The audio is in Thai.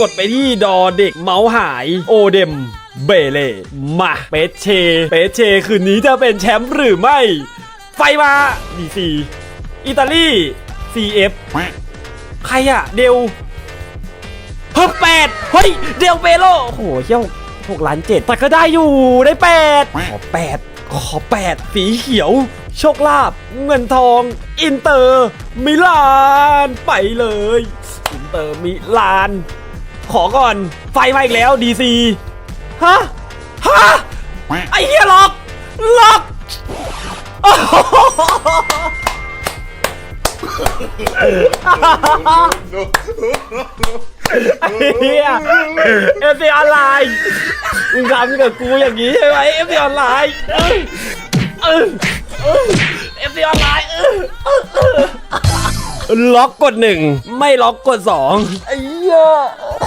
กดไปที่ดอเด็กเมาส์หายโอเดมเบเล่มาเปเช เปเช คืนนี้จะเป็นแชมป์หรือไม่ ไฟมาดีซีอิตาลี CF ใครอะเดลเฮ้ยแปดเฮ้ย เดลเปโลโอ้โหเชี่ยวหกล้านเจ็ดแต่ก็ได้อยู่ได้แปดขอแปดขอแปดสีเขียว โชคลาภเงินทอง อินเตอร์ มิลาน ไปเลย อินเตอร์มิลาน ขอก่อน ไฟมาอีกแล้วดีซีฮะ ฮะ ไอ้เหี้ยล็อกล็อกไอ้เหี้ยเอฟซีออนไลน์มึงทำกับกูอย่างนี้ใช่ไหมเอฟซีออนไลน์เออเอฟซีออนไลน์ล็อกกดหนึ่งไม่ล็อกกดสองไอ้เหี้ย